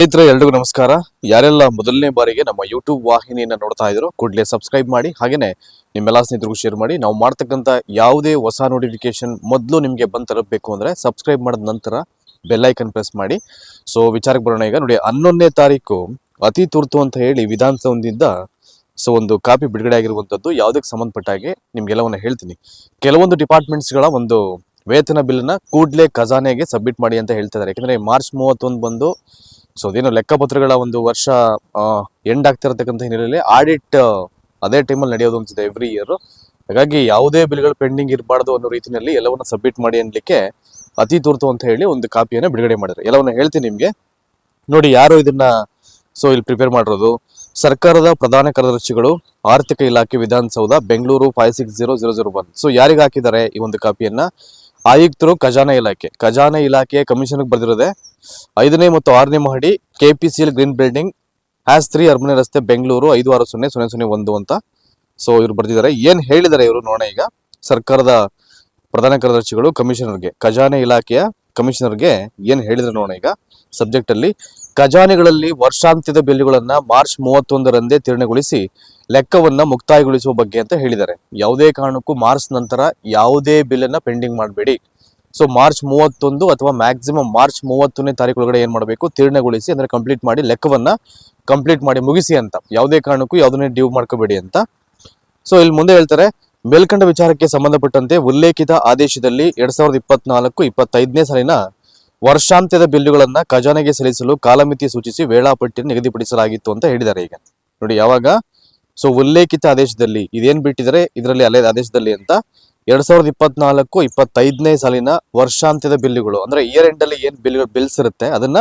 ಸ್ನೇಹಿತರೆ, ಎಲ್ರಿಗೂ ನಮಸ್ಕಾರ. ಯಾರೆಲ್ಲ ಮೊದಲನೇ ಬಾರಿಗೆ ನಮ್ಮ ಯೂಟ್ಯೂಬ್ ವಾಹಿನಿಯನ್ನ ನೋಡ್ತಾ ಇದ್ರು, ಕೂಡಲೇ ಸಬ್ಸ್ಕ್ರೈಬ್ ಮಾಡಿ, ಹಾಗೇನೆ ನಿಮ್ಮೆಲ್ಲ ಸ್ನೇಹಿತರಿಗೂ ಶೇರ್ ಮಾಡಿ. ನಾವು ಮಾಡ್ತಕ್ಕಂಥ ಯಾವುದೇ ಹೊಸ ನೋಟಿಫಿಕೇಶನ್ ಮೊದಲು ನಿಮಗೆ ಬಂದು ತಲುಪಬೇಕು ಅಂದ್ರೆ ಸಬ್ಸ್ಕ್ರೈಬ್ ಮಾಡಿದ ನಂತರ ಬೆಲ್ ಐಕನ್ ಪ್ರೆಸ್ ಮಾಡಿ. ಸೊ ವಿಚಾರಕ್ಕೆ ಬರೋಣ ಈಗ. ನೋಡಿ, ಹನ್ನೊಂದನೇ ತಾರೀಕು ಅತಿ ತುರ್ತು ಅಂತ ಹೇಳಿ ವಿಧಾನಸೌಧದಿಂದ, ಸೊ, ಒಂದು ಕಾಪಿ ಬಿಡುಗಡೆ ಆಗಿರುವಂತದ್ದು ಯಾವುದಕ್ಕೆ ಸಂಬಂಧಪಟ್ಟ ಹಾಗೆ ನಿಮ್ಗೆಲ್ಲವನ್ನ ಹೇಳ್ತೀನಿ. ಕೆಲವೊಂದು ಡಿಪಾರ್ಟ್ಮೆಂಟ್ಸ್ಗಳ ಒಂದು ವೇತನ ಬಿಲ್ನ ಕೂಡಲೇ ಖಜಾನೆಗೆ ಸಬ್ಮಿಟ್ ಮಾಡಿ ಅಂತ ಹೇಳ್ತಾ ಇದ್ದಾರೆ. ಯಾಕಂದ್ರೆ, ಮಾರ್ಚ್ ಮೂವತ್ತೊಂದು ಬಂದು ಸೊ ಅದೇನು ಲೆಕ್ಕಪತ್ರಗಳ ಒಂದು ವರ್ಷ ಎಂಡ್ ಆಗ್ತಿರತಕ್ಕಂಥ ಹಿನ್ನೆಲೆಯಲ್ಲಿ ಆಡಿಟ್ ಅದೇ ಟೈಮಲ್ಲಿ ನಡೆಯೋದು ಅಂತಿದೆ ಎವ್ರಿ ಇಯರ್ ಹಾಗಾಗಿ ಯಾವುದೇ ಬಿಲ್ಗಳು ಪೆಂಡಿಂಗ್ ಇರಬಾರ್ದು ಅನ್ನೋ ರೀತಿಯಲ್ಲಿ ಎಲ್ಲವನ್ನ ಸಬ್ಮಿಟ್ ಮಾಡಿ ಅನ್ಲಿಕ್ಕೆ ಅತಿ ತುರ್ತು ಅಂತ ಹೇಳಿ ಒಂದು ಕಾಪಿಯನ್ನು ಬಿಡುಗಡೆ ಮಾಡಿದ್ರು ಎಲ್ಲವನ್ನ ಹೇಳ್ತೀನಿ ನಿಮಗೆ. ನೋಡಿ, ಯಾರು ಇದನ್ನ ಸೊ ಇಲ್ಲಿ ಪ್ರಿಪೇರ್ ಮಾಡಿರೋದು? ಸರ್ಕಾರದ ಪ್ರಧಾನ ಕಾರ್ಯದರ್ಶಿಗಳು, ಆರ್ಥಿಕ ಇಲಾಖೆ Vidhana Soudha, Bengaluru five six zero zero zero one so ಯಾರಿಗೆ ಹಾಕಿದ್ದಾರೆ ಈ ಒಂದು ಕಾಪಿಯನ್ನ? ಆಯುಕ್ತರು ಖಜಾನೆ ಇಲಾಖೆ. ಖಜಾನೆ ಇಲಾಖೆ ಕಮಿಷನ್ಗೆ ಬರೆದಿರೋದೆ ಐದನೇ ಮತ್ತು ಆರನೇ ಮಹಡಿ KPCL green building has three Aramane ರಸ್ತೆ ಬೆಂಗಳೂರು ಐದು ಆರು ಸೊನ್ನೆ ಸೊನ್ನೆ ಸೊನ್ನೆ ಒಂದು ಅಂತ. ಸೊ ಇವ್ರು ಬರ್ತಿದ್ದಾರೆ ಏನ್ ಹೇಳಿದ್ದಾರೆ ಇವರು ನೋಡೋಣ ಈಗ. ಸರ್ಕಾರದ ಪ್ರಧಾನ ಕಾರ್ಯದರ್ಶಿಗಳು, ಕಮಿಷನರ್ಗೆ, ಖಜಾನೆ ಇಲಾಖೆಯ ಕಮಿಷನರ್ಗೆ ಏನ್ ಹೇಳಿದ್ರು ನೋಡೋಣ ಈಗ. ಸಬ್ಜೆಕ್ಟ್ ಅಲ್ಲಿ, ಖಜಾನೆಗಳಲ್ಲಿ ವರ್ಷಾಂತ್ಯದ ಬಿಲ್ಗಳನ್ನ ಮಾರ್ಚ್ ಮೂವತ್ತೊಂದರಂದೇ ತೀರ್ಣಗೊಳಿಸಿ ಲೆಕ್ಕವನ್ನ ಮುಕ್ತಾಯಗೊಳಿಸುವ ಬಗ್ಗೆ ಅಂತ ಹೇಳಿದ್ದಾರೆ. ಯಾವುದೇ ಕಾರಣಕ್ಕೂ ಮಾರ್ಚ್ ನಂತರ ಯಾವುದೇ ಬಿಲ್ ಅನ್ನ ಪೆಂಡಿಂಗ್ ಮಾಡಬೇಡಿ. ಸೊ ಮಾರ್ಚ್ ಮೂವತ್ತೊಂದು ಅಥವಾ ಮ್ಯಾಕ್ಸಿಮಮ್ ಮಾರ್ಚ್ ಮೂವತ್ತೊಂದನೇ ತಾರೀಕು ಒಳಗಡೆ ಏನ್ ಮಾಡಬೇಕು? ತೀರ್ಣಗೊಳಿಸಿ, ಅಂದ್ರೆ ಕಂಪ್ಲೀಟ್ ಮಾಡಿ ಲೆಕ್ಕವನ್ನ ಕಂಪ್ಲೀಟ್ ಮಾಡಿ ಮುಗಿಸಿ ಅಂತ. ಯಾವುದೇ ಕಾರಣಕ್ಕೂ ಯಾವುದನ್ನೇ ಡ್ಯೂ ಮಾಡ್ಕೋಬೇಡಿ ಅಂತ. ಸೊ ಇಲ್ಲಿ ಮುಂದೆ ಹೇಳ್ತಾರೆ, ಮೇಲ್ಕಂಡ ವಿಚಾರಕ್ಕೆ ಸಂಬಂಧಪಟ್ಟಂತೆ ಉಲ್ಲೇಖಿತ ಆದೇಶದಲ್ಲಿ ಎರಡ್ ಸಾವಿರದ ಇಪ್ಪತ್ನಾಲ್ಕು, ಇಪ್ಪತ್ತೈದನೇ ಸಾಲಿನ ವರ್ಷಾಂತ್ಯದ ಬಿಲ್ಲುಗಳನ್ನ ಖಜಾನೆಗೆ ಸಲ್ಲಿಸಲು ಕಾಲಮಿತಿ ಸೂಚಿಸಿ ವೇಳಾಪಟ್ಟಿಯನ್ನು ನಿಗದಿಪಡಿಸಲಾಗಿತ್ತು ಅಂತ ಹೇಳಿದ್ದಾರೆ ಈಗ. ನೋಡಿ, ಯಾವಾಗ? ಸೊ ಉಲ್ಲೇಖಿತ ಆದೇಶದಲ್ಲಿ, ಇದೇನ್ ಬಿಟ್ಟಿದ್ದಾರೆ? ಇದರಲ್ಲಿ ಅಲ್ಲೇ ಆದೇಶದಲ್ಲಿ ಅಂತ. ಎರಡ್ ಸಾವಿರದ ಇಪ್ಪತ್ನಾಲ್ಕು ಇಪ್ಪತ್ತೈದನೇ ಸಾಲಿನ ವರ್ಷಾಂತ್ಯದ ಬಿಲ್ಲುಗಳು. ಅಂದ್ರೆ ಇಯರ್ ಎಂಡ್ ಅಲ್ಲಿ ಏನ್ ಬಿಲ್ ಬಿಲ್ಸ್ ಇರುತ್ತೆ, ಅದನ್ನ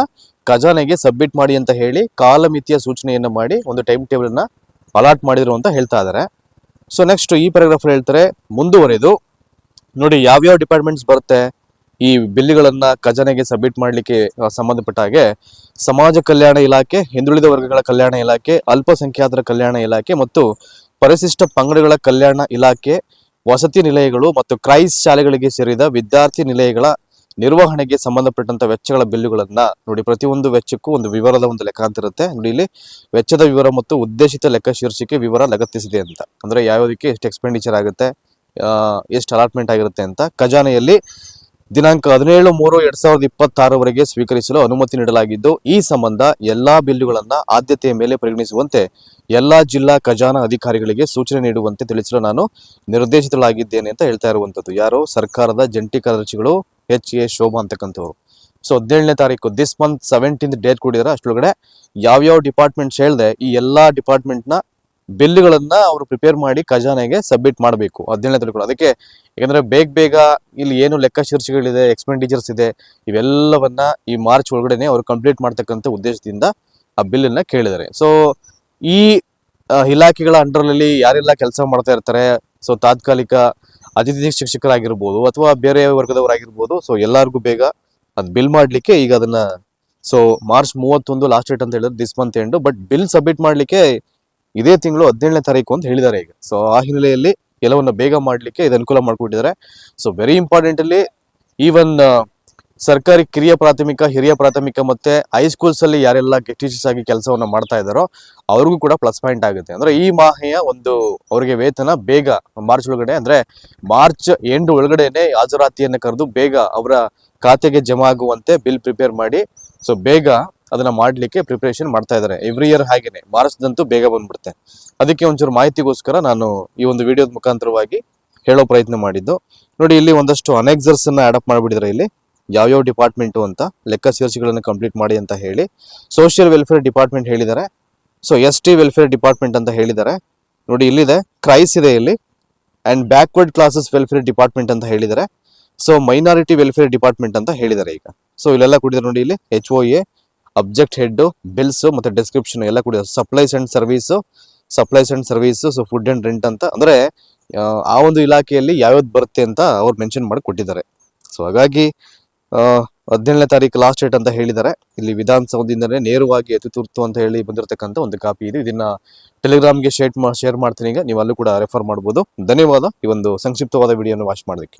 ಖಜಾನೆಗೆ ಸಬ್ಮಿಟ್ ಮಾಡಿ ಅಂತ ಹೇಳಿ ಕಾಲಮಿತಿಯ ಸೂಚನೆಯನ್ನು ಮಾಡಿ ಒಂದು ಟೈಮ್ ಟೇಬಲ್ನ ಅಲಾಟ್ ಮಾಡಿದ್ರು ಅಂತ ಹೇಳ್ತಾ ಇದ್ದಾರೆ ಸೊ ನೆಕ್ಸ್ಟ್ ಈ ಪ್ಯಾರಾಗ್ರಾಫ್ ಹೇಳ್ತಾರೆ, ಮುಂದುವರೆದು. ನೋಡಿ, ಯಾವ್ಯಾವ ಡಿಪಾರ್ಟ್ಮೆಂಟ್ಸ್ ಬರುತ್ತೆ, ಈ ಬಿಲ್ಗಳನ್ನ ಖಜಾನೆಗೆ ಸಬ್ಮಿಟ್ ಮಾಡಲಿಕ್ಕೆ ಸಂಬಂಧಪಟ್ಟ ಹಾಗೆ ಸಮಾಜ ಕಲ್ಯಾಣ ಇಲಾಖೆ, ಹಿಂದುಳಿದ ವರ್ಗಗಳ ಕಲ್ಯಾಣ ಇಲಾಖೆ, ಅಲ್ಪಸಂಖ್ಯಾತರ ಕಲ್ಯಾಣ ಇಲಾಖೆ ಮತ್ತು ಪರಿಶಿಷ್ಟ ಪಂಗಡಗಳ ಕಲ್ಯಾಣ ಇಲಾಖೆ ವಸತಿ ನಿಲಯಗಳು ಮತ್ತು ಕ್ರೈಸ್ ಶಾಲೆಗಳಿಗೆ ಸೇರಿದ ವಿದ್ಯಾರ್ಥಿ ನಿಲಯಗಳ ನಿರ್ವಹಣೆಗೆ ಸಂಬಂಧಪಟ್ಟಂತ ವೆಚ್ಚಗಳ ಬಿಲ್ಲುಗಳನ್ನ ನೋಡಿ, ಪ್ರತಿಯೊಂದು ವೆಚ್ಚಕ್ಕೂ ಒಂದು ವಿವರದ ಒಂದು ಲೆಕ್ಕಾಂತ ಇರುತ್ತೆ. ನೋಡಿ, ಇಲ್ಲಿ ವೆಚ್ಚದ ವಿವರ ಮತ್ತು ಉದ್ದೇಶಿತ ಲೆಕ್ಕ ಶೀರ್ಷಿಕೆ ವಿವರ ಲಗತ್ತಿಸಿದೆ ಅಂತ. ಅಂದ್ರೆ ಯಾವ್ದಕ್ಕೆ ಎಷ್ಟು ಎಕ್ಸ್ಪೆಂಡಿಚರ್ ಆಗುತ್ತೆ ಎಷ್ಟು ಅಲಾಟ್ಮೆಂಟ್ ಆಗಿರುತ್ತೆ ಅಂತ ಖಜಾನೆಯಲ್ಲಿ ದಿನಾಂಕ ಹದಿನೇಳು ಮೂರು ಎರಡ್ ಸಾವಿರದ ಇಪ್ಪತ್ತಾರವರೆಗೆ ಸ್ವೀಕರಿಸಲು ಅನುಮತಿ ನೀಡಲಾಗಿದ್ದು, ಈ ಸಂಬಂಧ ಎಲ್ಲಾ ಬಿಲ್ಲುಗಳನ್ನ ಆದ್ಯತೆಯ ಮೇಲೆ ಪರಿಗಣಿಸುವಂತೆ ಎಲ್ಲಾ ಜಿಲ್ಲಾ ಖಜಾನಾ ಅಧಿಕಾರಿಗಳಿಗೆ ಸೂಚನೆ ನೀಡುವಂತೆ ತಿಳಿಸಲು ನಾನು ನಿರ್ದೇಶಿತಳಾಗಿದ್ದೇನೆ ಅಂತ ಹೇಳ್ತಾ ಇರುವಂತದ್ದು. ಯಾರು ಸರ್ಕಾರದ ಜಂಟಿ ಕಾರ್ಯದರ್ಶಿಗಳು ಎಚ್ ಎ ಶೋಭಾ ಅಂತಕ್ಕಂಥವ್ರು. ಸೊ, ಹದಿನೇಳನೇ ತಾರೀಕು ದಿಸ್ ಮಂತ್ ಸೆವೆಂಟೀನ್ ಡೇಟ್ ಕೊಟ್ಟಿದ್ದಾರೆ ಅಷ್ಟೊಳಗಡೆ ಯಾವ್ಯಾವ ಡಿಪಾರ್ಟ್ಮೆಂಟ್ಸ್ ಹೇಳ್ದೆ, ಈ ಎಲ್ಲಾ ಡಿಪಾರ್ಟ್ಮೆಂಟ್ನ ಬಿಲ್ಗಳನ್ನ ಅವರು ಪ್ರಿಪೇರ್ ಮಾಡಿ ಖಜಾನೆಗೆ ಸಬ್ಮಿಟ್ ಮಾಡಬೇಕು. ಹದಿನೇಳನೇ ತಾರೀಕು ಅದಕ್ಕೆ ಯಾಕಂದ್ರೆ ಬೇಗ ಬೇಗ ಇಲ್ಲಿ ಏನು ಲೆಕ್ಕ ಶೀರ್ಷಿಕೆಗಳಿದೆ ಎಕ್ಸ್ಪೆಂಡಿಚರ್ಸ್ ಇದೆ, ಇವೆಲ್ಲವನ್ನ ಈ ಮಾರ್ಚ್ ಒಳಗಡೆನೆ ಅವರು ಕಂಪ್ಲೀಟ್ ಮಾಡ್ತಕ್ಕಂಥ ಉದ್ದೇಶದಿಂದ ಆ ಬಿಲ್ ಅನ್ನ ಕೇಳಿದ್ದಾರೆ. ಸೊ ಈ ಇಲಾಖೆಗಳ ಅಂಡರ್ನಲ್ಲಿ ಯಾರೆಲ್ಲ ಕೆಲಸ ಮಾಡ್ತಾ ಇರ್ತಾರೆ ಸೊ ತಾತ್ಕಾಲಿಕ ಅತಿಥಿ ಶಿಕ್ಷಕರಾಗಿರ್ಬೋದು ಅಥವಾ ಬೇರೆ ವರ್ಗದವರಾಗಿರ್ಬೋದು ಸೊ ಎಲ್ಲರಿಗೂ ಬೇಗ ಅದ್ ಬಿಲ್ ಮಾಡ್ಲಿಕ್ಕೆ ಈಗ ಅದನ್ನ ಸೊ ಮಾರ್ಚ್ ಮೂವತ್ತೊಂದು ಲಾಸ್ಟ್ ಡೇಟ್ ಅಂತ ಹೇಳಿದ್ರೆ this month end but bill submit ಮಾಡ್ಲಿಕ್ಕೆ ಇದೇ ತಿಂಗಳು ಹದಿನೇಳನೇ ತಾರೀಕು ಅಂತ ಹೇಳಿದ್ದಾರೆ ಈಗ. ಸೊ ಆ ಹಿನ್ನೆಲೆಯಲ್ಲಿ ಕೆಲವನ್ನ ಬೇಗ ಮಾಡ್ಲಿಕ್ಕೆ ಇದು ಅನುಕೂಲ ಮಾಡಿಕೊಟ್ಟಿದ್ದಾರೆ. ಸೊ ವೆರಿ ಇಂಪಾರ್ಟೆಂಟ್ ಅಲ್ಲಿ ಈವನ್ ಸರ್ಕಾರಿ ಕಿರಿಯ ಪ್ರಾಥಮಿಕ, ಹಿರಿಯ ಪ್ರಾಥಮಿಕ ಮತ್ತೆ ಹೈಸ್ಕೂಲ್ಸ್ ಅಲ್ಲಿ ಯಾರೆಲ್ಲ ಟೀಚರ್ಸ್ ಆಗಿ ಕೆಲಸವನ್ನ ಮಾಡ್ತಾ ಇದ್ದಾರೋ ಅವ್ರಿಗೂ ಕೂಡ ಪ್ಲಸ್ ಪಾಯಿಂಟ್ ಆಗುತ್ತೆ. ಅಂದ್ರೆ ಈ ಮಾಹೆಯ ಒಂದು ಅವರಿಗೆ ವೇತನ ಬೇಗ ಮಾರ್ಚ್ ಒಳಗಡೆ ಅಂದ್ರೆ ಮಾರ್ಚ್ ಎಂಡ್ ಒಳಗಡೆನೆ ಹಾಜರಾತಿಯನ್ನು ಕರೆದು ಬೇಗ ಅವರ ಖಾತೆಗೆ ಜಮಾ ಆಗುವಂತೆ ಬಿಲ್ ಪ್ರಿಪೇರ್ ಮಾಡಿ. ಸೊ ಬೇಗ ಅದನ್ನ ಮಾಡ್ಲಿಕ್ಕೆ ಪ್ರಿಪ್ರೇಷನ್ ಮಾಡ್ತಾ ಇದ್ದಾರೆ. ಎವ್ರಿ ಇಯರ್ ಹಾಗೇನೆ. ಮಾರ್ಚ್ದಂತೂ ಬೇಗ ಬಂದ್ಬಿಡುತ್ತೆ. ಅದಕ್ಕೆ ಒಂಚೂರು ಮಾಹಿತಿಗೋಸ್ಕರ ನಾನು ಈ ಒಂದು ವಿಡಿಯೋದ ಮುಖಾಂತರವಾಗಿ ಹೇಳೋ ಪ್ರಯತ್ನ ಮಾಡಿದ್ದು. ನೋಡಿ, ಇಲ್ಲಿ ಒಂದಷ್ಟು ಅನೆಕ್ಸರ್ಸ್ ಅನ್ನ ಅಡಾಪ್ಟ್ ಮಾಡಿಬಿಡಿದ್ರೆ ಇಲ್ಲಿ. ಯಾವ್ಯಾವ ಡಿಪಾರ್ಟ್ಮೆಂಟು ಅಂತ ಲೆಕ್ಕ ಶೀರ್ಷಿಕೆಗಳನ್ನು ಕಂಪ್ಲೀಟ್ ಮಾಡಿ ಅಂತ ಹೇಳಿ. ಸೋಷಿಯಲ್ ವೆಲ್ಫೇರ್ ಡಿಪಾರ್ಟ್ಮೆಂಟ್ ಹೇಳಿದ್ದಾರೆ. So S T welfare department ಅಂತ ಹೇಳಿದ್ದಾರೆ. ನೋಡಿ, ಇಲ್ಲಿದೆ. ಕ್ರೈಸ್ ಇದೆ ಇಲ್ಲಿ. And backward classes welfare department ಅಂತ ಹೇಳಿದ್ದಾರೆ. ಸೊ ಮೈನಾರಿಟಿ ವೆಲ್ಫೇರ್ ಡಿಪಾರ್ಟ್ಮೆಂಟ್ ಅಂತ ಹೇಳಿದ್ದಾರೆ ಈಗ. ಸೊ ಇಲ್ಲೆಲ್ಲ ಕೊಟ್ಟಿದ್ದಾರೆ ನೋಡಿ, ಇಲ್ಲಿ H O A object head bills ಮತ್ತೆ ಡಿಸ್ಕ್ರಿಪ್ಷನ್ ಎಲ್ಲ ಕೂಡ supplies and service supplies and service so food and rent ಅಂತ. ಅಂದ್ರೆ ಆ, ಒಂದು ಇಲಾಖೆಯಲ್ಲಿ ಯಾವ್ಯಾವ್ದು ಬರುತ್ತೆ ಅಂತ ಅವ್ರು ಮೆನ್ಷನ್ ಮಾಡಿ ಕೊಟ್ಟಿದ್ದಾರೆ. ಸೊ ಹಾಗಾಗಿ ಹದಿನೇಳನೇ ತಾರೀಕು ಲಾಸ್ಟ್ ಡೇಟ್ ಅಂತ ಹೇಳಿದ್ದಾರೆ. ಇಲ್ಲಿ ವಿಧಾನಸೌಧದಿಂದಲೇ ನೇರವಾಗಿ ಅತಿ ತುರ್ತು ಅಂತ ಹೇಳಿ ಬಂದಿರತಕ್ಕಂಥ ಒಂದು ಕಾಪಿ ಇದೆ. ಇದನ್ನ ಟೆಲಿಗ್ರಾಮ್ಗೆ ಶೇರ್ ಶೇರ್ ಮಾಡ್ತೀನಿ ಈಗ. ನೀವು ಅಲ್ಲೂ ಕೂಡ ರೆಫರ್ ಮಾಡ್ಬೋದು. ಧನ್ಯವಾದ. ಈ ಒಂದು ಸಂಕ್ಷಿಪ್ತವಾದ ವಿಡಿಯೋನ ವಾಚ್ ಮಾಡೋದಕ್ಕೆ.